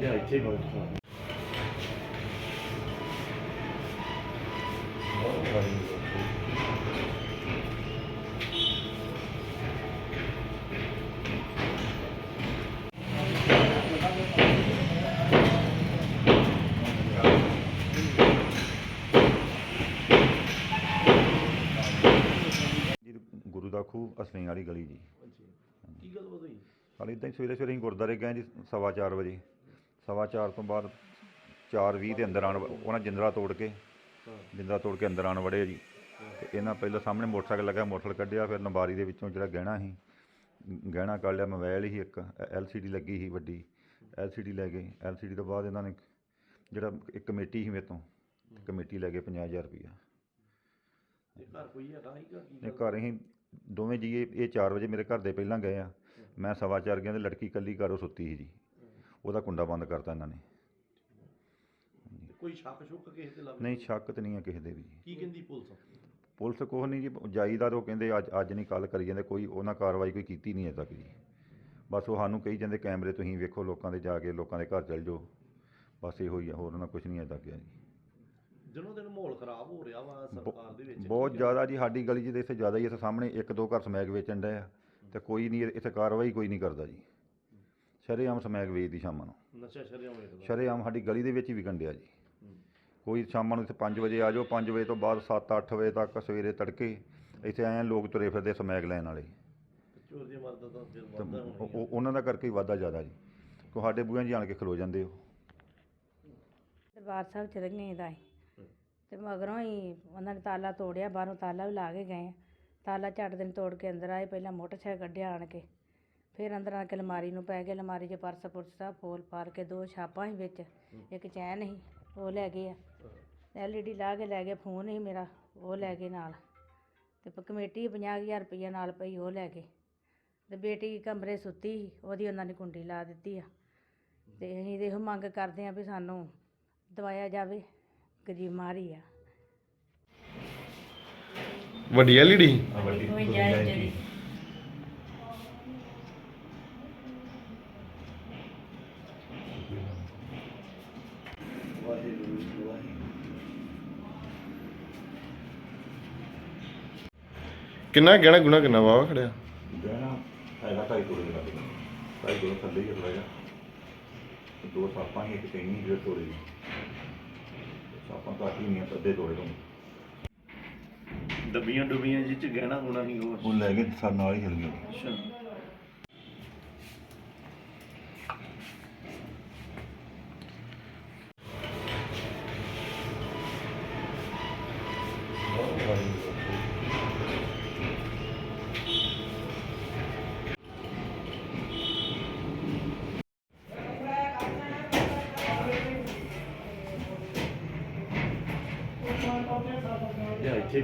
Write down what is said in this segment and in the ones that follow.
ਜਾਂ ਇੱਥੇ ਬਹੁਤ ਖਾਣਾ ਜੀ ਖੂਹ ਅਸਵੀਂ ਵਾਲੀ ਗਲੀ ਜੀ। ਕੀ ਗੱਲ ਬਾਤ ਹੋਈ? ਕੱਲ੍ਹ ਇੱਦਾਂ ਹੀ ਸਵੇਰੇ ਸਵੇਰੇ ਅਸੀਂ ਗੁਰਦੁਆਰੇ ਗਏ ਜੀ ਸਵਾ ਚਾਰ ਵਜੇ। ਸਵਾ ਚਾਰ ਤੋਂ ਬਾਅਦ ਚਾਰ ਵੀਹ ਦੇ ਅੰਦਰ ਆਣ ਉਹਨਾਂ ਜਿੰਦਰਾ ਤੋੜ ਕੇ ਜਿੰਦਰਾ ਤੋੜ ਕੇ ਅੰਦਰ ਆਣ ਵੜੇ ਜੀ। ਤੇ ਇਹਨਾਂ ਪਹਿਲਾਂ ਸਾਹਮਣੇ ਮੋਟਰਸਾਈਕਲ ਲੱਗਾ ਮੋਟਰਸਾਈਕਲ ਕੱਢਿਆ ਫਿਰ ਨੰਬਾਰੀ ਦੇ ਵਿੱਚੋਂ ਜਿਹੜਾ ਗਹਿਣਾ ਸੀ ਗਹਿਣਾ ਕੱਢ ਲਿਆ ਮੋਬਾਈਲ ਹੀ ਇੱਕ ਐਲਸੀਡੀ ਲੱਗੀ ਸੀ ਵੱਡੀ ਐਲਸੀਡੀ ਲੈ ਗਏ। ਐਲਸੀਡੀ ਤੋਂ ਬਾਅਦ ਇਹਨਾਂ ਨੇ ਜਿਹੜਾ ਇੱਕ ਕਮੇਟੀ ਸੀ ਮੇਰੇ ਤੋਂ ਕਮੇਟੀ ਲੈ ਗਏ 50000 ਰੁਪਈਆ। ਤੇ ਘਰ ਕੋਈ ਹੈਗਾ ਹੀ ਘਰ ਕੀ ਨੇ ਘਰ ਅਸੀਂ ਦੋਵੇਂ ਜੀ ਇਹ 4 ਵਜੇ ਮੇਰੇ ਘਰ ਦੇ ਪਹਿਲਾਂ ਗਏ ਆ। ਮੈਂ ਸਵਾ ਚਾਰ ਗਿਆ ਤੇ ਲੜਕੀ ਇਕੱਲੀ ਘਰੋਂ ਸੁੱਤੀ ਸੀ ਜੀ। ਉਹਦਾ ਕੁੰਡਾ ਬੰਦ ਕਰਤਾ ਇਹਨਾਂ ਨੇ। ਕੋਈ ਸ਼ੱਕ ਸ਼ੁੱਕ ਕਿਸੇ ਤੇ ਲੱਗ ਨਹੀਂ ਸ਼ੱਕ ਤੇ ਨਹੀਂ ਹੈ ਕਿਸੇ ਦੇ ਵੀ ਕੀ ਕਹਿੰਦੀ ਪੁਲਿਸ? ਪੁਲਿਸ ਕੋਹ ਨਹੀਂ ਜੀ ਜਾਈਦਾਰ ਉਹ ਕਹਿੰਦੇ ਅੱਜ ਅੱਜ ਨਹੀਂ ਕੱਲ ਕਰੀ ਜਾਂਦੇ ਕੋਈ ਉਹਨਾਂ ਕਾਰਵਾਈ ਕੋਈ ਕੀਤੀ ਨਹੀਂ ਅਜੇ ਤੱਕ ਜੀ। ਬਸ ਉਹ ਸਾਨੂੰ ਕਹੀ ਜਾਂਦੇ ਕੈਮਰੇ ਤੁਸੀਂ ਵੇਖੋ ਲੋਕਾਂ ਦੇ ਜਾ ਕੇ ਲੋਕਾਂ ਦੇ ਘਰ ਚਲ ਜਾਓ। ਬਸ ਇਹੋ ਹੀ ਆ ਹੋਰ ਉਹਨਾਂ ਕੁਝ ਨਹੀਂ ਅਜੇ ਤੱਕ ਜੀ। ਦਿਨੋਂ ਦਿਨ ਮਾਹੌਲ ਖਰਾਬ ਹੋ ਰਿਹਾ ਵਾ ਸਰਕਾਰ ਦੇ ਵਿੱਚ ਬਹੁਤ ਜ਼ਿਆਦਾ ਜੀ ਸਾਡੀ ਗਲੀ 'ਚ ਤੇ ਇੱਥੇ ਜ਼ਿਆਦਾ ਹੀ ਇੱਥੇ ਸਾਹਮਣੇ ਇੱਕ ਦੋ ਘਰ ਸਮੈਕ ਵੇਚਣ ਡਏ ਆ ਤੇ ਕੋਈ ਨਹੀਂ ਇੱਥੇ ਕਾਰਵਾਈ ਕੋਈ ਨਹੀਂ ਕਰਦਾ ਜੀ। ਸ਼ਰੇਆਮ ਸਮੈਕ ਵੇਚਦੀ ਸ਼ਾਮਾਂ ਨੂੰ। ਨਸ਼ਾ ਸ਼ਰੇਆਮ ਸਾਡੀ ਗਲੀ ਦੇ ਵਿੱਚ ਹੀ ਵਿਕਣ ਡਿਆ ਜੀ। ਕੋਈ ਸ਼ਾਮਾਂ ਨੂੰ ਇੱਥੇ 5 ਵਜੇ ਆ ਜਾਓ 5 ਵਜੇ ਤੋਂ ਬਾਅਦ 7-8 ਵਜੇ ਤੱਕ ਸਵੇਰੇ ਤੜਕੇ ਇੱਥੇ ਆਏ ਆ ਲੋਕ ਤੁਰੇ ਫਿਰਦੇ ਸਮੈਕ ਲੈਣ ਵਾਲੇ। ਚੋਰ ਦੀ ਮਰਦਾ ਤਾਂ ਫਿਰ ਤੇ ਵੱਧਦਾ ਉਹ- ਹੋਣੀ ਉਹ- ਉਹਨਾਂ ਦਾ ਕਰਕੇ ਹੀ ਵਾਧਾ ਜ਼ਿਆਦਾ ਜੀ। ਸਾਡੇ ਬੂਹਿਆਂ 'ਚ ਆਣ ਕੇ ਖਲੋ ਜਾਂਦੇ ਹੋ ਦਰਬਾਰ ਸਾਹਿਬ ਚ ਰਹੀਆਂ ਦਾ ਅਤੇ ਮਗਰੋਂ ਹੀ ਉਹਨਾਂ ਨੇ ਤਾਲਾ ਤੋੜਿਆ, ਬਾਹਰੋਂ ਤਾਲਾ ਵੀ ਲਾ ਕੇ ਗਏ ਆ। ਤਾਲਾ ਝੱਟ ਦਿਨ ਤੋੜ ਕੇ ਅੰਦਰ ਆਏ, ਪਹਿਲਾਂ ਮੋਟਰਸਾਈਕਲ ਕੱਢਿਆ ਆਣ ਕੇ। ਫਿਰ ਅੰਦਰ ਆ ਕੇ ਅਲਮਾਰੀ ਨੂੰ ਪੈ ਗਏ ਅਲਮਾਰੀ 'ਚ ਪਰਸ ਪੁਰਸ ਸਭ ਫੋਲ ਪਾਰ ਕੇ ਦੋ ਛਾਪਾਂ ਸੀ ਵਿੱਚ, ਇੱਕ ਚੈਨ ਸੀ, ਉਹ ਲੈ ਗਏ ਆ। ਐਲਈਡੀ ਲਾ ਕੇ ਲੈ ਗਏ ਫੋਨ ਸੀ ਮੇਰਾ, ਉਹ ਲੈ ਗਏ ਨਾਲ। ਤੇ ਪ- ਕਮੇਟੀ 50000 ਰੁਪਈਆ ਨਾਲ ਪਈ, ਉਹ ਲੈ ਗਏ। ਤੇ ਬੇਟੀ ਕਮਰੇ ਸੁੱਤੀ ਸੀ, ਉਹਦੀ ਉਹਨਾਂ ਨੇ ਕੁੰਡੀ ਲਾ ਦਿੱਤੀ ਆ। ਤੇ ਅਸੀਂ ਤੇ ਇਹੋ ਮੰਗ ਕਰਦੇ ਆ ਵੀ ਸਾਨੂੰ ਦਵਾਇਆ ਜਾਵੇ। ਮਾਰੀ ਆ। ਵੱਡੀ ਐਲਈਡੀ ਜਿਹੜੀ। ਕਿੰਨਾ ਗਹਿਣਾ ਗੁਣਾ ਕਿੰਨਾ ਵਾਵਾ ਖੜਿਆ? ਗਹਿਣਾ ਹੈਗਾ ਢਾਈ ਤੋਲੇ ਦਾ ਢਾਈ ਤੋਲੇ ਥੱਲੇ ਹੀ ਥੋੜਾ ਜਿਹਾ। ਤੇ ਦੋ ਸਾਪਾਂ ਹੀ ਇੱਕ ਚੈਨੀ ਡੇਢ ਤੋਲੇ ਦੀ। ਸਾਪਾਂ ਘੱਟ ਹੀ ਨਹੀਂ ਆ, ਅੱਧੇ ਤੋਂ। ਡੱਬੀਆਂ ਡੁੱਬੀਆਂ ਜਿਹ ਚ ਗਹਿਣਾ ਹੋਣਾ ਨਹੀਂ ਹੋਰ ਉਹ ਲੈ ਕੇ ਸਾਡੇ ਨਾਲ ਹੀ ਚਲ ਗਏ। ਅੱਛਾ। ਇੱਥੇ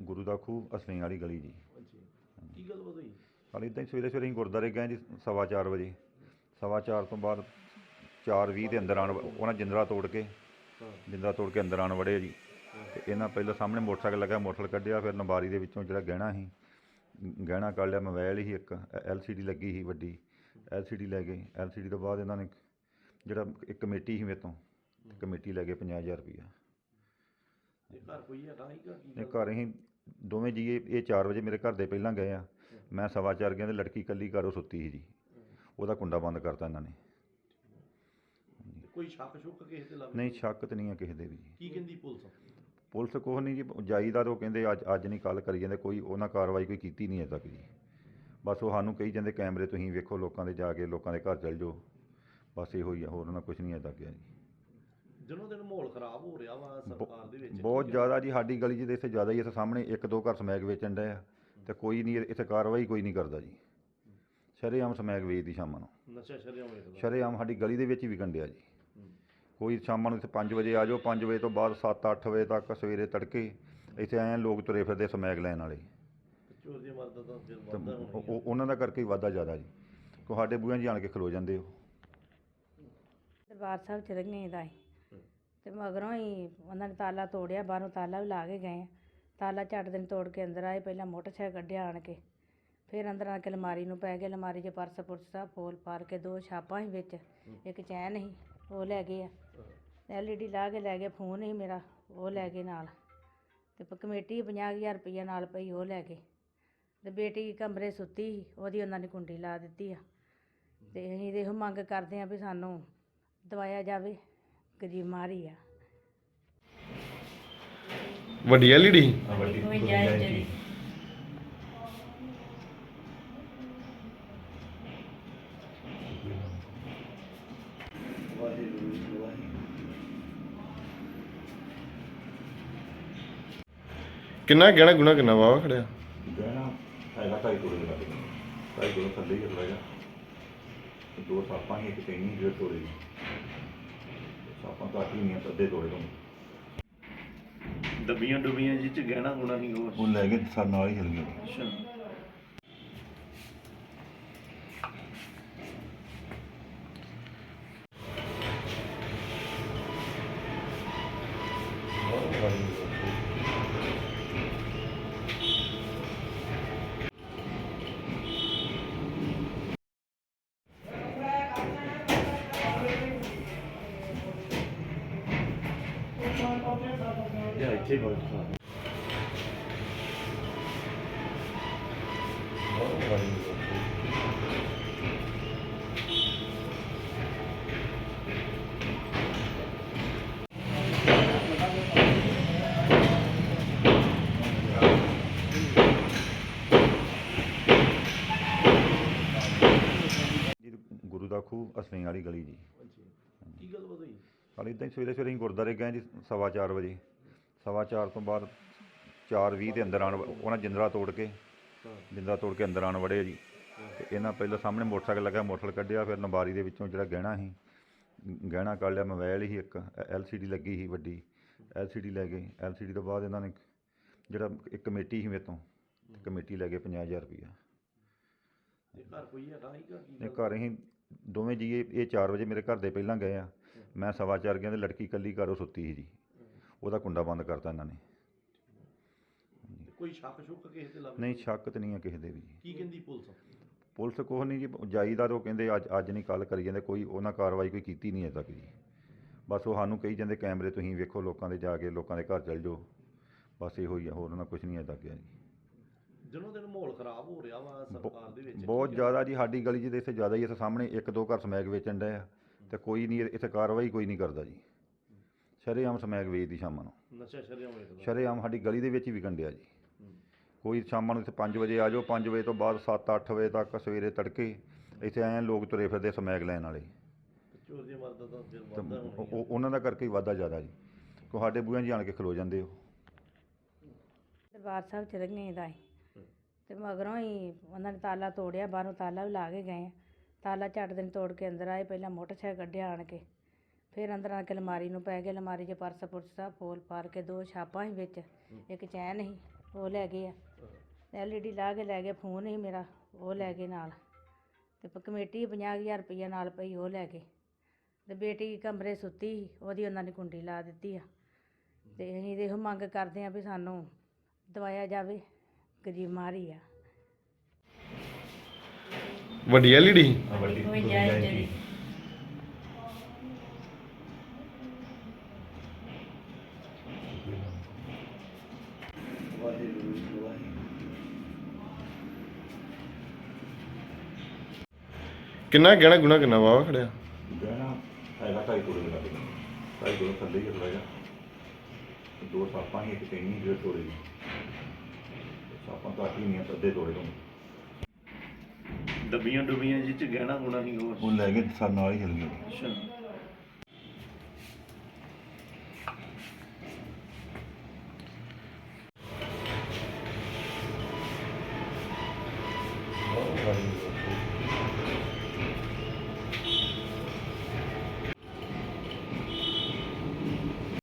ਗੁਰੂ ਦਾ ਖੂਹ ਅਸਵੀਂ ਵਾਲੀ ਗਲੀ ਜੀ। ਕੀ ਗੱਲ ਬਾਤ ਹੋਈ? ਕੱਲ੍ਹ ਇੱਦਾਂ ਹੀ ਸਵੇਰੇ ਸਵੇਰੇ ਅਸੀਂ ਗੁਰਦੁਆਰੇ ਗਏ ਜੀ ਸਵਾ ਚਾਰ ਵਜੇ। ਸਵਾ ਚਾਰ ਤੋਂ ਬਾਅਦ ਚਾਰ ਵੀਹ ਦੇ ਅੰਦਰ ਆਣ ਉਹਨਾਂ ਜਿੰਦਰਾ ਤੋੜ ਕੇ ਜਿੰਦਰਾ ਤੋੜ ਕੇ ਅੰਦਰ ਆਣ ਵੜੇ ਜੀ। ਤੇ ਇਹਨਾਂ ਪਹਿਲਾਂ ਸਾਹਮਣੇ ਮੋਟਰਸਾਈਕਲ ਲੱਗਾ ਮੋਟਰਸਾਈਕਲ ਕੱਢਿਆ ਫਿਰ ਨੰਬਾਰੀ ਦੇ ਵਿੱਚੋਂ ਜਿਹੜਾ ਗਹਿਣਾ ਸੀ ਗਹਿਣਾ ਕੱਢ ਲਿਆ ਮੋਬਾਈਲ ਹੀ ਇੱਕ ਐਲਸੀਡੀ ਲੱਗੀ ਸੀ ਵੱਡੀ ਐਲਸੀਡੀ ਲੈ ਗਏ ਐਲਸੀਡੀ ਤੋਂ ਬਾਅਦ ਇਹਨਾਂ ਨੇ ਜਿਹੜਾ ਇੱਕ ਕਮੇਟੀ ਸੀ ਮੇਰੇ ਤੋਂ ਕਮੇਟੀ ਲੈ ਗਏ 50000 ਰੁਪਈਆ। ਤੇ ਘਰ ਕੋਈ ਹੈਗਾ ਹੀ ਘਰ ਕੀ ਘਰ ਅਸੀਂ ਦੋਵੇਂ ਜੀ ਇਹ 4 ਵਜੇ ਮੇਰੇ ਘਰ ਦੇ ਪਹਿਲਾਂ ਗਏ ਆ। ਮੈਂ ਸਵਾ ਚਾਰ ਗਿਆ ਤੇ ਲੜਕੀ ਇਕੱਲੀ ਘਰੋਂ ਸੁੱਤੀ ਸੀ ਜੀ। ਉਹਦਾ ਕੁੰਡਾ ਬੰਦ ਕਰਤਾ ਇਹਨਾਂ ਨੇ। ਕੋਈ ਸ਼ੱਕ ਸ਼ੁੱਕ ਕਿਸੇ ਤੇ ਲੱਗ ਨਹੀਂ ਸ਼ੱਕ ਤੇ ਨਹੀਂ ਹੈ ਕਿਸੇ ਦੇ ਵੀ। ਕੀ ਕਹਿੰਦੀ ਪੁਲਿਸ? ਪੁਲਿਸ ਕੋਹ ਨਹੀਂ ਜੀ ਜਾਈਦਾਰ ਉਹ ਕਹਿੰਦੇ ਅੱਜ ਅੱਜ ਨਹੀਂ ਕੱਲ ਕਰੀ ਜਾਂਦੇ ਕੋਈ ਉਹਨਾਂ ਕਾਰਵਾਈ ਕੋਈ ਕੀਤੀ ਨਹੀਂ ਅਜੇ ਤੱਕ ਜੀ। ਬਸ ਉਹ ਸਾਨੂੰ ਕਹੀ ਜਾਂਦੇ ਕੈਮਰੇ ਤੁਸੀਂ ਵੇਖੋ ਲੋਕਾਂ ਦੇ ਜਾ ਕੇ ਲੋਕਾਂ ਦੇ ਘਰ ਚਲ ਜਾਓ। ਬਸ ਇਹੋ ਹੀ ਆ ਹੋਰ ਉਹਨਾਂ ਕੁਝ ਨਹੀਂ ਅਜੇ ਤੱਕ ਜੀ। ਦਿਨੋਂ ਦਿਨ ਮਾਹੌਲ ਖਰਾਬ ਹੋ ਰਿਹਾ ਵਾ ਸਰਕਾਰ ਦੇ ਵਿੱਚ। ਬਹੁਤ ਜ਼ਿਆਦਾ ਜੀ ਸਾਡੀ ਗਲੀ 'ਚ ਤੇ ਇੱਥੇ ਜ਼ਿਆਦਾ ਹੀ ਇੱਥੇ ਸਾਹਮਣੇ ਇੱਕ ਦੋ ਘਰ ਸਮੈਕ ਵੇਚਣ ਡਏ ਆ। ਤੇ ਕੋਈ ਨਹੀਂ ਇੱਥੇ ਕਾਰਵਾਈ ਕੋਈ ਨਹੀਂ ਕਰਦਾ ਜੀ। ਸ਼ਰੇਆਮ ਸਮੈਕ ਵੇਚਦੀ ਸ਼ਾਮਾਂ ਨੂੰ। ਨਸ਼ਾ ਸ਼ਰਿਆਂ ਵੇਖਦਾ ਸ਼ਰੇਆਮ ਸਾਡੀ ਗਲੀ ਦੇ ਵਿੱਚ ਹੀ ਵਿਕਣ ਡਿਆ ਜੀ ਕੋਈ ਸ਼ਾਮਾਂ ਨੂੰ ਇੱਥੇ 5 ਵਜੇ ਆ ਜਾਓ 5 ਵਜੇ ਤੋਂ ਬਾਅਦ 7-8 ਵਜੇ ਤੱਕ ਸਵੇਰੇ ਤੜਕੇ ਇੱਥੇ ਆਏ ਲੋਕ ਤੁਰੇ ਫਿਰਦੇ ਸਮੈਕ ਲੈਣ ਵਾਲੇ। ਚੋਰ ਦੀ ਮਰਦਾ ਤਾਂ ਫਿਰ ਤੇ ਵੱਧਦਾ ਉਹ- ਹੋਣੀ ਉਹ- ਉਹਨਾਂ ਦਾ ਕਰਕੇ ਹੀ ਵਾਧਾ ਜ਼ਿਆਦਾ ਜੀ। ਤੁਹਾਡੇ ਬੂਹਿਆਂ 'ਚ ਆਣ ਕੇ ਖਲੋ ਜਾਂਦੇ ਹੋ। ਦਰਬਾਰ ਸਾਹਿਬ ਚ ਰਹੀਆਂ ਦਾ ਤੇ ਮਗਰੋਂ ਹੀ ਉਹਨਾਂ ਨੇ ਤਾਲਾ ਤੋੜਿਆ ਬਾਹਰੋਂ ਤਾਲਾ ਵੀ ਲਾ ਕੇ ਗਏ ਆ। ਤਾਲਾ ਝੱਟ ਦਿਨ ਤੋੜ ਕੇ ਅੰਦਰ ਆਏ ਪਹਿਲਾਂ ਮੋਟਰਸਾਈਕਲ ਕੱਢਿਆ ਆਣ ਕੇ। ਫਿਰ ਅੰਦਰ ਆ ਕੇ ਅਲਮਾਰੀ ਨੂੰ ਪੈ ਗਏ ਅਲਮਾਰੀ 'ਚ ਪਰਸ ਪੁਰਸ ਸਭ ਫੋਲ ਪਾਰ ਕੇ ਦੋ ਛਾਪਾਂ ਸੀ ਵਿੱਚ ਇੱਕ ਚੈਨ ਸੀ ਉਹ ਲੈ ਗਏ ਆ। ਐਲਈਡੀ ਲਾ ਕੇ ਲੈ ਗਏ ਫੋਨ ਸੀ ਮੇਰਾ ਉਹ ਲੈ ਗਏ ਨਾਲ। ਤੇ ਪ- ਕਮੇਟੀ 50000 ਰੁਪਈਆ ਨਾਲ ਪਈ ਉਹ ਲੈ ਗਏ। ਤੇ ਬੇਟੀ ਕਮਰੇ ਸੁੱਤੀ ਸੀ ਉਹਦੀ ਉਹਨਾਂ ਨੇ ਕੁੰਡੀ ਲਾ ਦਿੱਤੀ ਆ। ਤੇ ਅਸੀਂ ਤੇ ਇਹੋ ਮੰਗ ਕਰਦੇ ਆ ਵੀ ਸਾਨੂੰ ਦਵਾਇਆ ਜਾਵੇ ਗਰੀਬ ਮਾਰੀ ਆ। ਵੱਡੀ ਐਲਈਡੀ? ਵਾਹਿਗੁਰੂ ਵਾਹਿਗੁਰੂ ਕਿੰਨਾ ਗਹਿਣਾ ਗੁਣਾ ਕਿੰਨਾ ਵਾਵਾ ਖੜਿਆ? ਗਹਿਣਾ ਹੈਗਾ ਢਾਈ ਤੋਲੇ ਦਾ ਢਾਈ ਥੱਲੇ ਹੀ ਤੇ ਦੋ ਸਾਪਾਂ ਹੀ ਇੱਕ ਚੈਨੀ ਡੇਢ ਤੋਲੇ ਦੀ। ਸਾਪਾਂ ਘੱਟ ਹੀ ਨਹੀਂ ਅੱਧੇ ਤੋਲੇ ਤੋਂ। ਡੱਬੀਆਂ ਡੁੱਬੀਆਂ ਜਿਹ ਚ ਗਹਿਣਾ ਗੁਣਾ ਨਹੀਂ ਹੋਰ। ਉਹ ਲੈ ਕੇ ਸਰ ਨਾਲ ਹੀ ਗਏ ਅੱਛਾ ਇਹ ਇੱਥੇ ਗੁਰੂ ਦਾ ਖੂਹ ਅਸਲੀ ਵਾਲੀ ਗਲੀ ਜੀ। ਕੀ ਗੱਲ ਬਦੋਈ ਕੱਲ ਇਦਾਂ ਹੀ ਸਵੇਰੇ ਸਵੇਰੇ ਅਸੀਂ ਗੁਰਦਾਰੇ ਗਏ ਜੀ ਸਵਾ ਚਾਰ ਵਜੇ। ਸਵਾ ਚਾਰ ਤੋਂ ਬਾਅਦ 4:20 ਦੇ ਅੰਦਰ ਆਣ ਉਹਨਾਂ ਜਿੰਦਰਾ ਤੋੜ ਕੇ ਹਾਂ। ਜਿੰਦਰਾ ਤੋੜ ਕੇ ਅੰਦਰ ਆਣ ਵੜੇ ਜੀ। ਤੇ ਇਹਨਾਂ ਪਹਿਲਾਂ ਸਾਹਮਣੇ ਮੋਟਰਸਾਈਕਲ ਲੱਗਾ ਮੋਟਰਸਾਈਕਲ ਕੱਢਿਆ ਫਿਰ ਨੰਬਾਰੀ ਦੇ ਵਿੱਚੋਂ ਜਿਹੜਾ ਗਹਿਣਾ ਸੀ ਗਹਿਣਾ ਕੱਢ ਲਿਆ ਮੋਬਾਈਲ ਹੀ ਇੱਕ ਐਲਸੀਡੀ ਲੱਗੀ ਸੀ ਵੱਡੀ ਐਲਸੀਡੀ ਲੈ ਗਏ ਐਲਸੀਡੀ ਤੋਂ ਬਾਅਦ ਇਹਨਾਂ ਨੇ ਜਿਹੜਾ ਇੱਕ ਕਮੇਟੀ ਸੀ ਮੇਰੇ ਤੋਂ ਕਮੇਟੀ ਲੈ ਗਏ 50000 ਰੁਪਈਆ ਇਹ ਘਰ ਕੋਈ ਹੈਗਾ ਹੀ ਘਰ ਕੀ ਇਹ ਘਰ ਅਸੀਂ ਦੋਵੇਂ ਜੀ ਇਹ 4 ਵਜੇ ਮੇਰੇ ਘਰ ਦੇ ਪਹਿਲਾਂ ਗਏ ਆ। ਮੈਂ ਸਵਾ ਚਾਰ ਗਿਆ ਤੇ ਲੜਕੀ ਇਕੱਲੀ ਘਰੋਂ ਸੁੱਤੀ ਸੀ ਜੀ। ਉਹਦਾ ਕੁੰਡਾ ਬੰਦ ਕਰਤਾ ਇਹਨਾਂ ਨੇ। ਕੋਈ ਸ਼ੱਕ ਸ਼ੁੱਕ ਕਿਸੇ ਤੇ ਲੱਗ ਨਹੀਂ ਸ਼ੱਕ ਤੇ ਨਹੀਂ ਆ ਕਿਸੇ ਦੇ ਵੀ। ਜੀ ਕੀ ਕਹਿੰਦੀ ਪੁਲਿਸ? ਪੁਲਿਸ ਕੋਲ ਨਹੀਂ ਜੀ ਜਾਈਦਾ ਉਹ ਕਹਿੰਦੇ ਅੱਜ ਅੱਜ ਨਹੀਂ ਕੱਲ ਕਰੀ ਜਾਂਦੇ ਕੋਈ ਉਹਨਾਂ ਕਾਰਵਾਈ ਕੋਈ ਕੀਤੀ ਨਹੀਂ ਅਜੇ ਤੱਕ ਜੀ। ਬਸ ਉਹ ਸਾਨੂੰ ਕਹੀ ਜਾਂਦੇ ਕੈਮਰੇ ਤੁਸੀਂ ਵੇਖੋ ਲੋਕਾਂ ਦੇ ਜਾ ਕੇ ਲੋਕਾਂ ਦੇ ਘਰ ਚਲ ਜਾਓ। ਬਸ ਇਹੋ ਹੀ ਆ ਹੋਰ ਉਹਨਾਂ ਕੁਝ ਨਹੀਂ ਅਜੇ ਤੱਕ ਗਿਆ ਜੀ। ਦਿਨੋਂ ਦਿਨ ਮਾਹੌਲ ਖਰਾਬ ਹੋ ਰਿਹਾ ਵਾ ਸਰਕਾਰ ਦੇ ਵਿੱਚ। ਬਹੁਤ ਜ਼ਿਆਦਾ ਜੀ ਸਾਡੀ ਗਲੀ 'ਚ ਤੇ ਇੱਥੇ ਜ਼ਿਆਦਾ ਹੀ ਇੱਥੇ ਸਾਹਮਣੇ ਇੱਕ ਦੋ ਘਰ ਸਮੈਕ ਵੇਚਣ ਡਏ ਆ। ਤੇ ਕੋਈ ਨਹੀਂ ਇੱਥੇ ਕਾਰਵਾਈ ਕੋਈ ਨਹੀਂ ਕਰਦਾ ਜੀ। ਸ਼ਰੇਆਮ ਸਮੈਕ ਵੇਚਦੀ ਸ਼ਾਮਾਂ ਨੂੰ। ਨਸ਼ਾ ਸ਼ਰਿਆਮ ਵੇਖਦਾ ਸ਼ਰੇਆਮ ਸਾਡੀ ਗਲੀ ਦੇ ਵਿੱਚ ਹੀ ਵਿਕਣ ਡਿਆ ਜੀ। ਕੋਈ ਸ਼ਾਮਾਂ ਨੂੰ ਇੱਥੇ 5 ਵਜੇ ਆ ਜਾਓ 5 ਵਜੇ ਤੋਂ ਬਾਅਦ 7-8 ਵਜੇ ਤੱਕ ਸਵੇਰੇ ਤੜਕੇ ਇੱਥੇ ਆਏ ਲੋਕ ਤੁਰੇ ਫਿਰਦੇ ਸਮੈਕ ਲੈਣ ਵਾਲੇ। ਚੋਰ ਦੀ ਮਰਦਾ ਤਾਂ ਫਿਰ ਤੇ ਵੱਧਦਾ ਉਹ- ਹੋਣੀ ਉਹ- ਉਹਨਾਂ ਦਾ ਕਰਕੇ ਹੀ ਵਾਧਾ ਜ਼ਿਆਦਾ ਜੀ। ਤੁਹਾਡੇ ਬੂਹਿਆਂ 'ਚ ਆਣ ਕੇ ਖਲੋ ਜਾਂਦੇ ਹੋ। ਦਰਬਾਰ ਸਾਹਿਬ ਚ ਰਹੀਆਂ ਦਾ ਤੇ ਮਗਰੋਂ ਹੀ ਉਹਨਾਂ ਨੇ ਤਾਲਾ ਤੋੜਿਆ ਬਾਹਰੋਂ ਤਾਲਾ ਵੀ ਲਾ ਕੇ ਗਏ ਆ। ਤਾਲਾ ਝੱਟ ਦਿਨ ਤੋੜ ਕੇ ਅੰਦਰ ਆਏ ਪਹਿਲਾਂ ਮੋਟਰਸਾਈਕਲ ਕੱਢਿਆ ਆਣ ਕੇ। ਫਿਰ ਅੰਦਰ ਆ ਕੇ ਅਲਮਾਰੀ ਨੂੰ ਪੈ ਗਏ ਅਲਮਾਰੀ 'ਚ ਪਰਸ ਪੁਰਸ ਸਭ ਫੋਲ ਪਾਰ ਕੇ ਦੋ ਛਾਪਾਂ ਸੀ ਵਿੱਚ ਇੱਕ ਚੈਨ ਸੀ ਉਹ ਲੈ ਗਏ ਆ। ਐਲਈਡੀ ਲਾ ਕੇ ਲੈ ਗਏ ਫੋਨ ਸੀ ਮੇਰਾ ਉਹ ਲੈ ਗਏ ਨਾਲ। ਤੇ ਪ- ਕਮੇਟੀ 50000 ਰੁਪਈਆ ਨਾਲ ਪਈ ਉਹ ਲੈ ਗਏ। ਤੇ ਬੇਟੀ ਕਮਰੇ ਸੁੱਤੀ ਸੀ ਉਹਦੀ ਉਹਨਾਂ ਨੇ ਕੁੰਡੀ ਲਾ ਦਿੱਤੀ ਆ। ਤੇ ਅਸੀਂ ਤੇ ਇਹੋ ਮੰਗ ਕਰਦੇ ਆ ਵੀ ਸਾਨੂੰ ਦਵਾਇਆ ਜਾਵੇ ਗਰੀਬ ਮਾਰੀ ਆ। ਵੱਡੀ ਐਲਈਡੀ ਵਾਹਿਗੁਰੂ ਕਿੰਨਾ ਗਹਿਣਾ ਗੁਣਾ ਕਿੰਨਾ ਵਾਵਾ ਖੜਿਆ? ਗਹਿਣਾ ਹੈਗਾ ਢਾਈ ਤੋਲੇ ਦਾ ਢਾਈ ਤੋਲੇ। ਥੱਲੇ ਹੀ ਥੋੜਾ ਜਿਹਾ। ਤੇ ਦੋ ਸਾਪਾਂ ਹੀ ਇੱਕ ਚੈਨੀ ਡੇਢ ਤੋਲੇ ਦੀ। ਸਾਪਾਂ ਘੱਟ ਹੀ ਨਹੀਂ ਅੱਧੇ ਤੋਲੇ ਤੋਂ। ਡੱਬੀਆਂ ਡੁੱਬੀਆਂ ਜਿਹ ਚ ਗਹਿਣਾ ਗੁਣਾ ਨਹੀਂ ਹੋਰ। ਉਹ ਲੈ ਕੇ ਸਰ ਨਾਲ ਹੀ ਹਿਲ ਗਏ। ਅੱਛਾ।